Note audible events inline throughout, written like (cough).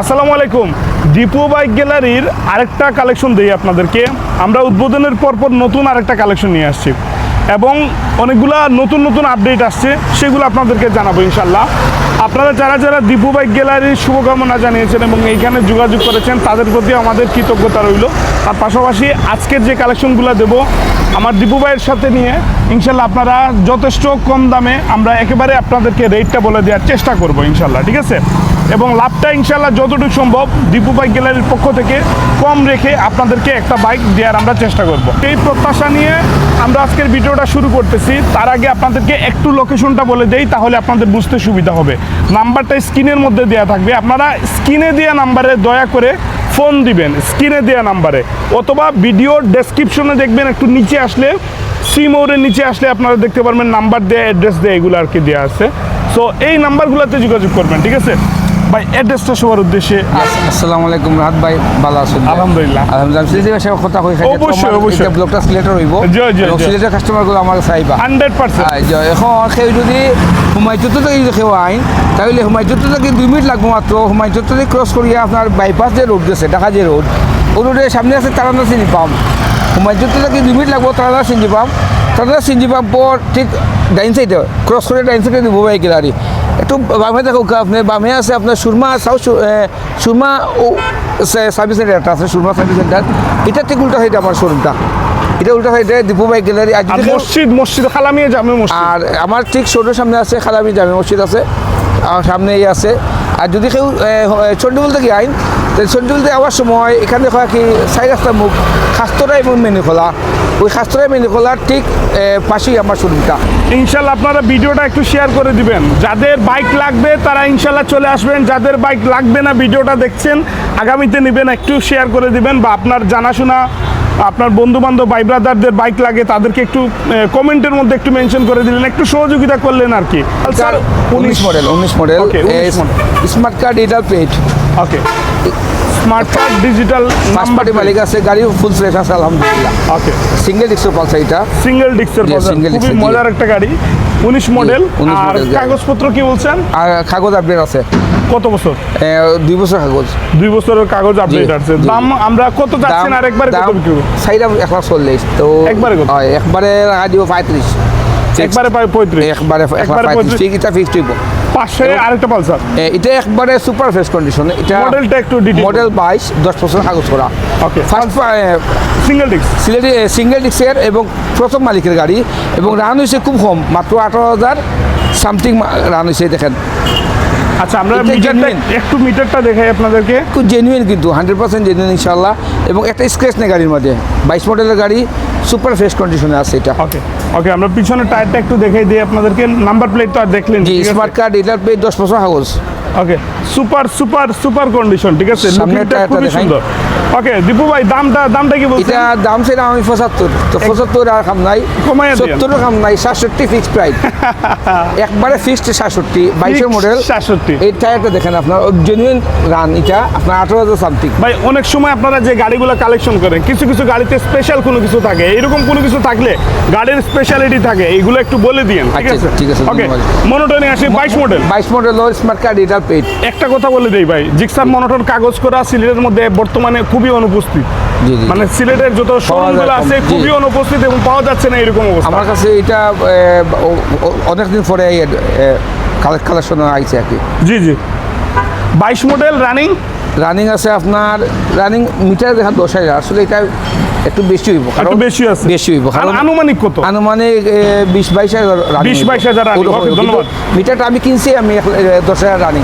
আসসালামু আলাইকুম। দীপু বাইক গ্যালারির আরেকটা কালেকশন দিই আপনাদেরকে। আমরা উদ্বোধনের পরপর নতুন আরেকটা কালেকশন নিয়ে আসছি। এবং অনেকগুলা নতুন নতুন আপডেট আসছে, সেগুলো আপনাদেরকে জানাব ইনশাল্লাহ আপনারা যারা যারা দীপু বাইক গ্যালারির শুভকামনা জানিয়েছেন এবং এইখানে যোগাযোগ করেছেন, তাদের প্রতি আমাদের কৃতজ্ঞতা রইল। আর পাশাপাশি আজকের যে কালেকশনগুলো দেব, আমার দীপু ভাইয়ের সাথে নিয়ে ইনশাল্লাহ আপনারা যথেষ্ট কম দামে আমরা একেবারে আপনাদেরকে রেটটা বলে দেওয়ার চেষ্টা করব ইনশাল্লাহ ঠিক আছে? এবং লাভটা ইনশাল্লাহ যতটুকু সম্ভব দীপু বাইক গ্যালারির পক্ষ থেকে কম রেখে আপনাদেরকে একটা বাইক দেওয়ার আমরা চেষ্টা করব। এই প্রত্যাশা নিয়ে আমরা আজকের ভিডিওটা শুরু করতেছি। তার আগে আপনাদেরকে একটু লোকেশনটা বলে দেই, তাহলে আপনাদের বুঝতে সুবিধা হবে। নাম্বারটা স্ক্রিনের মধ্যে দেওয়া থাকবে। আপনারা স্ক্রিনে দেওয়া নাম্বারে দয়া করে ফোন দিবেন, স্ক্রিনে দেওয়া নাম্বারে। অথবা ভিডিও ডেসক্রিপশনে দেখবেন, একটু নিচে আসলে সি মোড়ের নিচে আসলে আপনারা দেখতে পারবেন, নাম্বার দেয়া অ্যাড্রেস দেয়া, এগুলো আর কি দেওয়া আছে। সো এই নাম্বারগুলোতে যোগাযোগ করবেন, ঠিক আছে? ভাই অ্যাড্রেসটা সবার উদ্দেশ্যে আসসালামু আলাইকুম রাহাত ভাই ভালো আছেন? আলহামদুলিল্লাহ। আলহামদুলিল্লাহ ভাষায় কথা কই খাই অবশ্যই, অবশ্যই। ব্লকটা সিলেটের হইব জি, জি, এবং জি। সিলেটের কাস্টমারগুলো আমার চাইবা। হান্ড্রেড পার্সেন্ট আই, জ- এখন সেই যদি হুমায়ুতো থেকে যদি কেউ আইন তাহলে হুমায়ুতো থেকে দুই মিনিট লাগবে মাত্র। হুমায়ুতো থেকে ক্রস করিয়া আপনার বাইপাস যে রোড গেছে ঢাকা যে রোড ও রোডের সামনে আছে তারানা চিনি পাম হুমায়ুতো থেকে দুই মিনিট লাগবো তারানা চিনি পাম তারানা চিনি পাম পর ঠিক ডাইন সাইডে ক্রস করে ডাইন সাইডে দিব বাইক একটু বামে দেখো আপনি বামে আছে আপনার সুরমা সাউথ সুরমা ও সার্ভিস সেন্টার একটা আছে সুরমা সার্ভিস সেন্টার এটা ঠিক উল্টা সাইডে আমার শোরুমটা। এটা উল্টা সাইডে দীপু বাইক গ্যালারি আর মসজিদ মসজিদ খালামিয়া জামে মসজিদ। আর আমার ঠিক শোরুমের সামনে আছে খালামি জামে মসজিদ আছে। আর সামনেই আছে। আর যদি কেউ চণ্ডে বলতে কি আইন থেকে আওয়ার সময় এখানে দেখা কি চাই রাস্তা মুখ খাস্তরা এবং মেনু খোলা। ওই খাস্তরা মেনু খোলার ঠিক পাশেই আমার শোরুমটা। ইনশাল্লাহ আপনারা ভিডিওটা একটু শেয়ার করে দিবেন। যাদের বাইক লাগবে তারা ইনশাল্লাহ চলে আসবেন। যাদের বাইক লাগবে না ভিডিওটা দেখছেন আগামীতে নেবেন একটু শেয়ার করে দিবেন বা আপনার জানাশোনা আপনার বন্ধু বান্ধব ভাই ব্রাদারদের বাইক লাগে তাদেরকে একটু কমেন্টের মধ্যে একটু মেনশন করে দিলেন। একটু সহযোগিতা করলেন আর কি। উনিশ মডেল উনিশ model Okay, 19 model। Smart card digital plate okay smart card digital number মালিক আছে গাড়ি ফুল ফ্রেশ আছে আলহামদুলিল্লাহ। ওকে সিঙ্গেল ডিস্ক পালসা এটা সিঙ্গেল ডিস্কের Yes, খুবই মজার একটা গাড়ি উনিশ মডেল আর কাগজপত্র কি বলছেন? আর কাগজ আপডেট আছে। কত বছর? দুই বছর কাগজ। দুই বছরের কাগজ আপডেট আছে। দাম আমরা কত যাচ্ছেন আর একবারে কত বিক্রি? সাইডা এক লাখ চল্লিশ তো একবারে কত? হয়, একবারে লাগা দিব পঁয়ত্রিশ। একবারে পাই পঁয়ত্রিশ। একবারে এক লাখ একবারে পঁয়ত্রিশ পঁয়ত্রিশ। ঠিক এটা ফিক্সড হইব পাশে আরেকটা পালসার। এটা একবারে সুপার ফ্রেশ কন্ডিশন এটা মডেলটা একটু মডেল বাইশ দশ বছর কাগজ করা। Okay first single disc single ডিস্কের এবং প্রথম মালিকের গাড়ি এবং রান হয়েছে খুব কম মাত্র আঠারো হাজার সামথিং রান হয়েছে দেখেন। আচ্ছা আমরা মিটারটা একটু মিটারটা দেখাই আপনাদেরকে। খুব জেনুইন কিন্তু হান্ড্রেড পার্সেন্ট জেনুইন ইনশাল্লাহ এবং একটা স্ক্র্যাচ নেই গাড়ির মধ্যে বাইশ মডেলের গাড়ি সুপার ফ্রেশ কন্ডিশনে আছে এটা। ওকে ওকে আমরা পিছনের টায়ারটা একটু দেখাই দিই আপনাদেরকে নাম্বার প্লেট তো আর দেখলেন জি স্মার্ট কার্ড ডিলার প্লেট দশ বছর house. Okay super super super condition ঠিক আছে? টায়ারটা খুবই সুন্দর। ওকে দীপু ভাই দামটা দামটা কি বলছেন? এটা দাম ছিলাম আমি পঁচাত্তর। তো পঁচাত্তর আর কাম নাই। কমাইয়া দিয়েন। সত্তরও নাই সাতষট্টি ফিক্সড প্রাইস (laughs) একবারে ফিক্সড সাতষট্টি বাইশের মডেল সাতষট্টি। এই টায়ারটা দেখেন আপনার জেনুইন রান এটা আপনার আঠারো হাজার সামথিং ভাই অনেক সময় আপনারা যে গাড়িগুলো কালেকশন করেন কিছু কিছু গাড়িতে স্পেশাল কোনো কিছু থাকে। এরকম কোনো কিছু থাকলে গাড়ির স্পেশালিটি থাকে। এইগুলো একটু বলে দিয়েন ঠিক আচ্ছা, আছে? ঠিক আছে, ওকে। মনোটনে আসি বাইশ মডেল বাইশ মডেল স্মার্ট কার্ড এটার পেড একটা কথা বলে দেই ভাই জিক্সার মনোটন কাগজ করা সিলেটের মধ্যে বর্তমানে খুবই অনুপস্থিত। মানে সিলেটের যত শোরুমগুলো আছে খুবই অনুপস্থিত এবং পাওয়া যাচ্ছে না এরকম অবস্থা। আমার কাছে এটা অনেকদিন পরে কালেকশন আইছে আর কি। জি জি। বাইশ মডেল রানিং রানিং আছে আপনার রানিং মিটার দেখা দশ হাজার। আসলে এটা একটু বেশি হইব একটু বেশি আছে। বেশি হইব কারণ আনুমানিক কত? আনুমানিক এ, বিশ বাইশ হাজার running 20 হইব। 22,000 running, ওরকম okay, হইব। কিন্তু ধন্যবাদ। মিটারটা আমি কিনছি আমি এক- এ, দশ হাজার রানিং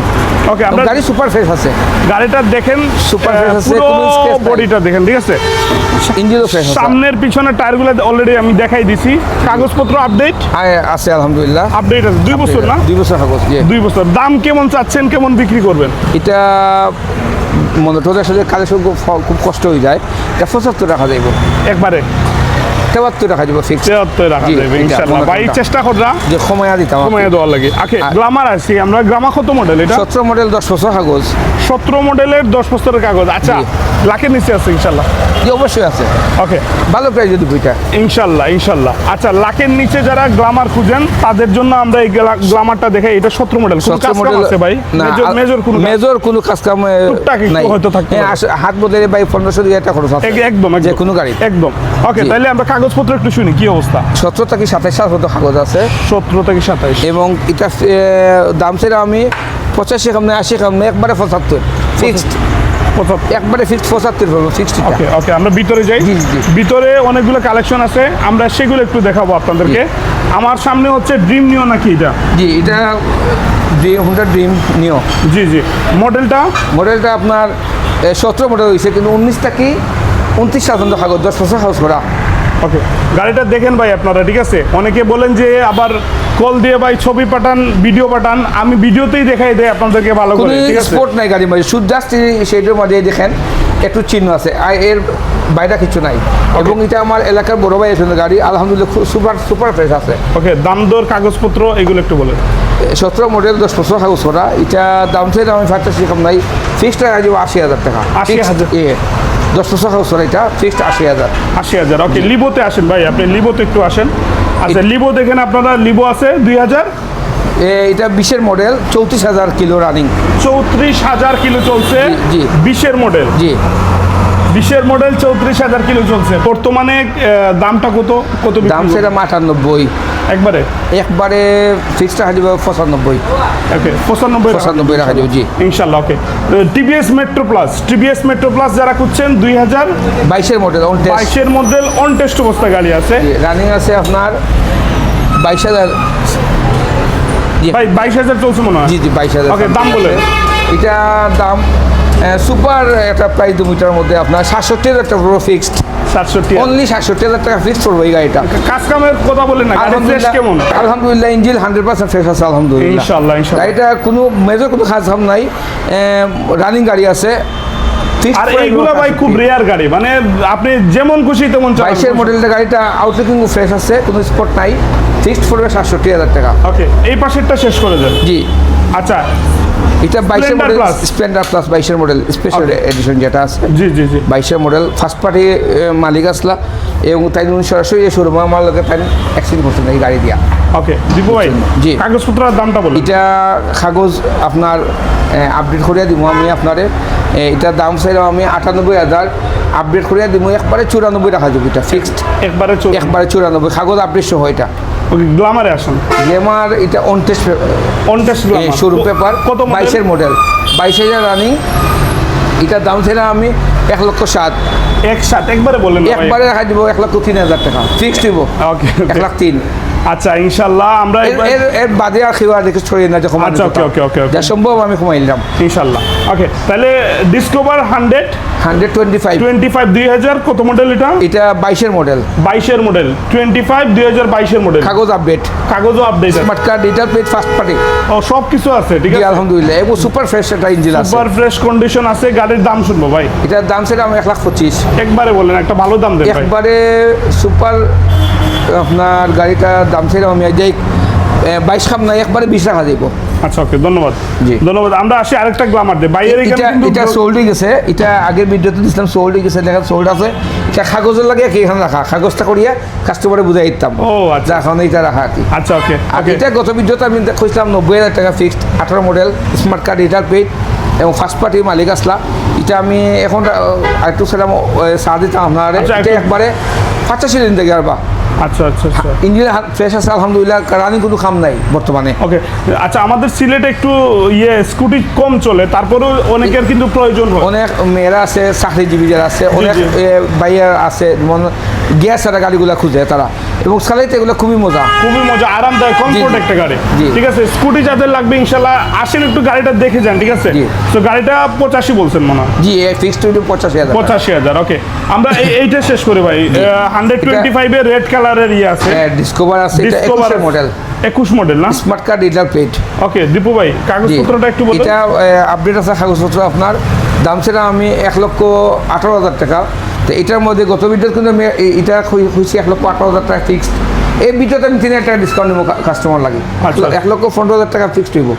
ওকে আমরা গাড়ি সুপার ফ্রেশ আছে। গাড়িটা দেখেন আহ, fresh আছে, পুরো। বডিটা দেখেন ঠিক আছে? ইঞ্জিনও ফ্রেশ আছে। সামনের পিছনের টায়ারগুলো অলরেডি আমি দেখাই দিছি। কাগজপত্র আপডেট আছে আলহামদুলিল্লাহ। আপডেট আছে। দুই বছর না? দুই বছর কাগজ দুই বছর। দাম কেমন চাচ্ছেন কেমন বিক্রি করবেন? এটা মনে টোদের সাথে খুব খুব কষ্ট হয়ে যায়। এটা পঁচাত্তর টাকা যাইব একবারে? তেবাত্তর টাকা দিব ফিক্স রাখা জি, যাবে এটা ভাই চেষ্টা কররা। যে সময়া দিতাম কমাই দেওয়ার লাগে। ওকে আর- গ্লামার আছে। আমরা গ্রামা কত মডেল এটা? সতেরো মডেল দশ বছর কাগজ। সতেরো মডেলের দশ বছরের কাগজ। আচ্ছা। লাখের নিচে আছে ইনশাল্লাহ জি অবশ্যই আছে। ওকে। ভালো প্রাইস যদি বইটা ইনশাল্লাহ ইনশাল্লাহ আচ্ছা লাখের নিচে যারা গ্লামার খুঁজেন তাদের জন্য আমরা এই গ্লামারটা দেখাই। এটা সতেরো মডেল সতেরো মডেল আছে ভাই? মেজর মেজর কোনো কাজ- মেজর কোনো কাজ কাম টুকটাক হয়তো হ্যাঁ। আস- হাত বদলে ভাই পনেরোশো দিয়ে একটা খরচ আছে। একদম যে। কোনো গাড়ি একদম। ওকে। তাহলে আমরা কাগজপত্র একটু শুনি কি অবস্থা? সতেরো থেকে সাতাইশ সাল পর্যন্ত কাগজ আছে। সতেরো থেকে সাতাইশ। এবং এটা দাম ছিল আমি পঁচাশি কাম না আশি কামনে একবারে পঁচাত্তর। ফিক্সড একবারে ফিক্সড পঁচাত্তর বলব ওকে ওকে আমরা ভিতরে যাই। ভিতরে অনেকগুলো কালেকশন আছে আমরা সেগুলো একটু দেখাবো আপনাদেরকে। আমার সামনে হচ্ছে ড্রিম নিও নাকি এটা? জি এটা হুন্ডা ড্রিম নিও জি জি। মডেলটা মডেলটা আপনার সতেরো মডেল হয়েছে কিন্তু উনিশ থেকে উনত্রিশ সাল পর্যন্ত কাগজ দশ বছর হাউস করা। ওকে। গাড়িটা দেখেন ভাই আপনারা ঠিক আছে? অনেকে বলেন যে আবার কল দিয়ে ভাই ছবি পাঠান ভিডিও পাঠান আমি ভিডিওতেই দেখাই দেয় আপনাদেরকে ভালো করে ঠিক আছে? স্পোর্ট নাই মধ্যে। শুধু জাস্ট সেইটার মধ্যে দেখেন একটু চিহ্ন আছে। আর এর বাইরে কিছু নাই। এবং এটা আমার এলাকার বড় ভাই আছে গাড়ি আলহামদুলিল্লাহ সুপার সুপার ফ্রেশ আছে। ওকে দাম দর কাগজপত্র এগুলো একটু বলেন। সতেরো মডেল দশ বছর হাউস করা এটা দাম থেকে আমি ফার্স্ট কম নাই। ফিক্সড টাকা দিব আশি হাজার টাকা। 80,000 Fixed, এ। দশ বছর হাউস এটা ফিক্সড আশি হাজার। আশি হাজার ওকে লিবোতে আসেন ভাই আপনি লিবোতে একটু আসেন। আচ্ছা লিবো দেখেন আপনারা লিবো আছে দুই হাজার? এটা বিশের মডেল চৌত্রিশ হাজার কিলো রানিং চৌত্রিশ হাজার কিলো চলছে জি, জি। বিশের মডেল জি। বিশের মডেল চৌত্রিশ হাজার কিলো চলছে। বর্তমানে দামটা কত? কত দাম? সেটা আটানব্বই। একবারে? একবারে ফিক্সড টাকা দিব পঁচানব্বই। ওকে পঁচানব্বই পঁচানব্বই রাখা যাবে জি। ইনশাল্লাহ okay TVS Metro plus TVS Metro plus যারা খুঁজছেন দুই হাজার বাইশের মডেল বাইশের মডেল অন টেস্ট অবস্থা গাড়ি আছে। রানিং আছে আপনার বাইশ হাজার। ভাই বাইশ হাজার চলছে মনে হয়? জি জি বাইশ হাজার ওকে দাম বলে এটা দাম সুপার একটা প্রায় দু মিটার মধ্যে আপনার সাতষট্টি হাজার টাকা পুরো ফিক্সড সাতষট্টি। অনলি সাতষট্টি হাজার টাকা পড়ব এই গাড়িটা। কাজ কামের কথা বলেন না কেমন? আলহামদুলিল্লাহ ইঞ্জিন হান্ড্রেড পার্সেন্ট ফ্রেশ আছে আলহামদুলিল্লাহ। ইনশাল্লাহ, ইনশাল্লাহ। গাড়িটা কোনো মেজর কোনো কাজ কাম নাই। রানিং গাড়ি আছে। আর এইগুলো ভাই খুব রেয়ার গাড়ি মানে আপনি যেমন খুশি তেমন বাইশের মডেলটা গাড়িটা আউটলুকিং ফ্রেশ আছে কোনো স্পট নাই। ফিক্সড পড়বে সাতষট্টি হাজার টাকা। ওকে এই পাশেরটা শেষ করে দেন। জি। আচ্ছা এটা বাইশের মডেল। স্প্লেন্ডার প্লাস বাইশের মডেল স্পেশাল. এডিশন যেটা আছে। জি জি জি। বাইশের মডেল ফার্স্ট পার্টি মালিক আসলা এবং তাই উনি সরাসরি এই শোরুমে আমার লোকের তাই অ্যাক্সিডেন্ট করছেন এই গাড়ি দিয়া। ওকে দীপু ভাই জি। কাগজপত্রের দামটা বলুন। এটা কাগজ আপনার আপডেট করিয়া দিব আমি আপনারে। এ, এটার দাম চাইলাম আমি আটানব্বই হাজার। আপডেট করিয়া দিব একবারে চুরানব্বই রাখা যাবে এটা ফিক্সড একবারে একবারে চুরানব্বই কাগজ আপডেট সহ এটা। গ্লামারে আসুন। গ্লেমার এটা on test on showroom paper কত বাইশের মডেল বাইশ হাজার রানিং এটার দাম ছিল আমি এক লক্ষ সাত। এক সাত একবারে বলেন একবারে রাখা দিব এক লক্ষ তিন হাজার টাকা। ফিক্সড দিব। এক লাখ তিন। আচ্ছা ইনশাল্লাহ আমরা এর এর বাদে আর খেয়ে দেখে ছড়িয়ে না যখন আচ্ছা, okay, okay, okay. যা সম্ভব আমি কমাই নিলাম। ইনশাল্লাহ। ওকে তাহলে Discover hundred hundred twenty five twenty five দুই হাজার কত মডেল এটা? এটা বাইশের মডেল বাইশের মডেল টোয়েন্টি ফাইভ দুই হাজার বাইশের মডেল কাগজ আপডেট কাগজও আপডেট স্মার্ট কার্ড ডিটার প্লেট ফার্স্ট পার্টি ও সব কিছু আছে ঠিক আছে? আলহামদুলিল্লাহ। এবং সুপার ফ্রেশ একটা ইঞ্জিন আছে। সুপার ফ্রেশ কন্ডিশন আছে গাড়ির দাম শুনব ভাই। এটার দাম সেটা আমি এক লাখ পঁচিশ। একবারে বলেন একটা ভালো দাম দেন ভাই। একবারে সুপার আপনার গাড়িটার দাম ছিল আমি যাই বাইশ খাম নাই একবারে বিশ টাকা দিব। আচ্ছা ওকে ধন্যবাদ। জি। ধন্যবাদ। আমরা আসি আরেকটা গ্লামার বাইরের এখানে এটা এটা সোল্ড হয়ে গেছে। এটা আগের ভিডিওতে দিছিলাম সোল্ড হয়ে গেছে। দেখেন সোল্ড আছে। এটা কাগজের লাগে কি এখানে রাখা। কাগজটা করিয়া কাস্টমারে বুঝাই দিতাম। ও আচ্ছা। এখন এইটা রাখা কি। আচ্ছা ওকে আর ওকে এটা গত ভিডিওতে আমি খুঁজলাম নব্বই হাজার টাকা ফিক্সড আঠারো মডেল স্মার্ট কার্ড রিটার পেড এবং ফার্স্ট পার্টি মালিক আসলা। এটা আমি এখন আহ, একটু সেরকম চা দিতাম আপনার। আচ্ছা, এটা একবারে পঁচাশি দিন থেকে আর বা। আচ্ছা আচ্ছা আচ্ছা। ইঞ্জিন ফ্রেশ আছে আলহামদুলিল্লাহ রানিং কোনো খাম নাই বর্তমানে। ওকে আচ্ছা আমাদের সিলেটে একটু ইয়ে স্কুটি কম চলে তারপরেও অনেকের কিন্তু প্রয়োজন হয়। অনেক মেয়েরা আছে চাকরিজীবী যারা আছে অনেক। এ, আছে যেমন গ্যাস ছাড়া গাড়িগুলো খুঁজে তারা। এবং চালাইতে এগুলো খুবই মজা। খুবই মজা আরামদায়ক কমফোর্ট একটা গাড়ি। ঠিক আছে স্কুটি যাদের লাগবে ইনশাল্লাহ আসেন একটু গাড়িটা দেখে যান ঠিক আছে? তো গাড়িটা পঁচাশি বলছেন মনে হয়। জি ফিক্সড হইলে পঁচাশি হাজার। পঁচাশি হাজার ওকে আমরা এইটা শেষ করি ভাই। হান্ড্রেড টোয়েন্টি ফাইভের রেড কালারের ইয়ে আছে। হ্যাঁ ডিসকভার আছে ডিসকভার মডেল একুশ মডেল না? Smart card paid okay Dipu ভাই কাগজপত্রটা একটু বলুন। এটা আপডেট আছে কাগজপত্র আপনার। দাম ছিল আমি এক লক্ষ আঠারো হাজার টাকা। তো এটার মধ্যে গত ভিডিওতে কিন্তু আমি এটা হয়েছে এক লক্ষ আঠারো হাজার টাকা ফিক্সড এই ভিডিওতে আমি তিন হাজার টাকা ডিসকাউন্ট নেব কাস্টমার লাগে। আচ্ছা। এক লক্ষ পনেরো হাজার টাকা ফিক্সড হইব।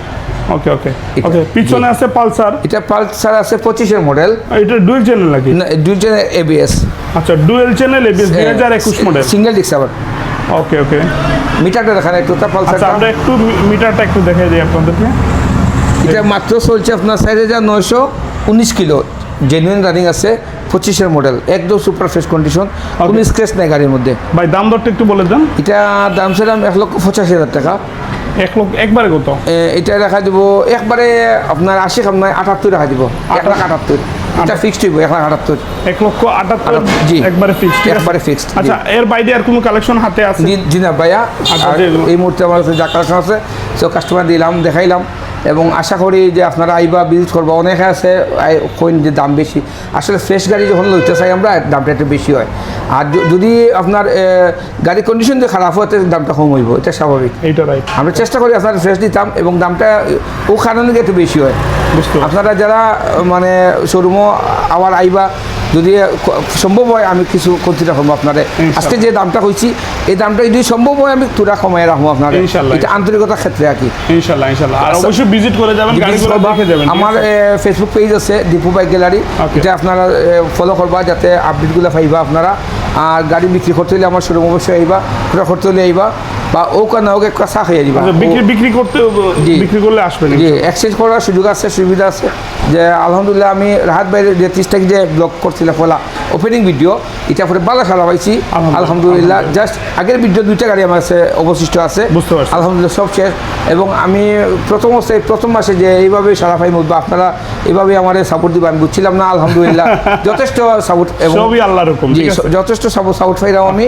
ওকে ওকে এটা- ওকে পিছনে আছে পালসার। এটা পালসার আছে পঁচিশের মডেল এটা ডুয়েল চ্যানেল নাকি? দুইজন এবিএস আচ্ছা ডুয়েল চ্যানেল এবিএস দুই হাজার একুশ মডেল সিঙ্গেল ডিস্ক আবার। ওকে ওকে মিটারটা দেখান একটু তার আচ্ছা আমরা একটু মি- মিটারটা একটু দেখাই দিই আপনাদেরকে। এটা মাত্র চলছে আপনার চার হাজার নয়শো উনিশ কিলো। জেনুইন রানিং আছে। পঁচিশের মডেল একদম সুপার ফ্রেশ কন্ডিশন কোনো স্ক্রেচ নেই গাড়ির মধ্যে। ভাই দাম দরটা একটু বলে দেন। এটা দাম ছিলাম এক লক্ষ পঁচাশি হাজার টাকা। এক লক্ষ একবারে কত? এটা রাখা দিব একবারে আপনার আশি নয় আটাত্তর রাখা দিব। এক লাখ আটাত্তর। এটা ফিক্সড হইব এক লাখ আটাত্তর। এক লক্ষ আটাত্তর জি। একবারে ফিক্সড একবারে ফিক্সড আচ্ছা এর বাইরে আর কোনো কালেকশন হাতে আছে? জি না ভাইয়া। আচ্ছা, এই মুহূর্তে আমার কাছে যা কালেকশন আছে সে কাস্টমার দিলাম দেখাইলাম। এবং আশা করি যে আপনারা আইবা ভিজিট করব। অনেকে আছে কইন যে দাম বেশি। আসলে ফ্রেশ গাড়ি যখন লইতে চাই আমরা দামটা একটু বেশি হয়। আর যদি আপনার গাড়ির কন্ডিশন যদি খারাপ হয় দামটা কম হইব। এটা স্বাভাবিক। এইটা রাইট আমরা চেষ্টা করি আপনার ফ্রেশ দিতাম এবং দামটা ও কারণে একটু বেশি হয়। আপনারা যারা মানে শোরুমও আবার আইবা যদি সম্ভব হয় আমি কিছু করতে রাখব আপনারে। আজকে যে দামটা কইছি এই দামটা যদি সম্ভব হয় আমি তুরা কমাই রাখব আপনার। এটা আন্তরিকতার ক্ষেত্রে আর কি। ইনশাল্লাহ ইনশাল্লাহ। আর আচ্ছা। অবশ্যই ভিজিট করে যাবেন গাড়িগুলো দেখে যাবেন আমার ফেসবুক পেজ আছে দীপু বাইক গ্যালারি. এটা আপনারা ফলো করবা যাতে আপডেটগুলো পাইবা আপনারা। আর গাড়ি বিক্রি করতে হলে আমার শোরুম অবশ্যই আইবা ক্রয় করতে হলে আইবা। বা ও কানা ওকে চা খাইয়ে দিবা। আচ্ছা, বিক্রি বিক্রি করতে। বিক্রি করলে আসবেন জি এক্সচেঞ্জ করার সুযোগ আছে সুবিধা আছে। যে আলহামদুলিল্লাহ আমি রাহাত বাইরে যে ত্রিশ তারিখ যে ব্লগ করছিলাম ফলা ওপেনিং ভিডিও এটা পরে বালা সারা পাইছি। আলহামদুলিল্লাহ। জাস্ট আগের ভিডিও দুইটা গাড়ি আমার কাছে অবশিষ্ট আছে। বুঝতে পারছি। আলহামদুলিল্লাহ সব শেষ। এবং আমি প্রথম অবস্থায় প্রথম মাসে যে এইভাবে সারা পাই বা আপনারা এইভাবে আমার সাপোর্ট দিবেন আমি বুঝছিলাম না আলহামদুলিল্লাহ। (laughs) যথেষ্ট সাপোর্ট এবং যথেষ্ট সাপোর্ট সাপোর্ট পাইলাম আমি।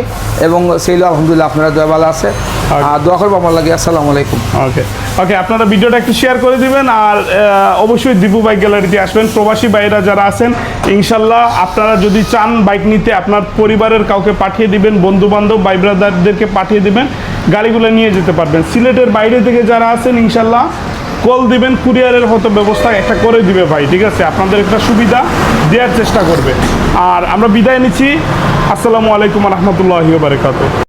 এবং সেই আলহামদুলিল্লাহ আপনারা দয়া ভালো আছে। আর দোয়া করব আমার লাগে আসসালামু আলাইকুম। ওকে ওকে আপনারা ভিডিওটা একটু শেয়ার করে দিবেন আর অবশ্যই দীপু বাইক গ্যালারিতে আসবেন। প্রবাসী বাইরা যারা আছেন ইনশাল্লাহ আপনারা যদি চান বাইক নিতে আপনার পরিবারের কাউকে পাঠিয়ে দিবেন বন্ধু বান্ধব ভাই ব্রাদারদেরকে পাঠিয়ে দিবেন গাড়িগুলো নিয়ে যেতে পারবেন। সিলেটের বাইরে থেকে যারা আছেন ইনশাল্লাহ কল দিবেন কুরিয়ারের হয়তো ব্যবস্থা একটা করে দিবে ভাই ঠিক আছে? আপনাদের একটা সুবিধা দেওয়ার চেষ্টা করবে। আর আমরা বিদায় নিচ্ছি। আসসালামু আলাইকুম রহমতুল্লাহি বারকাত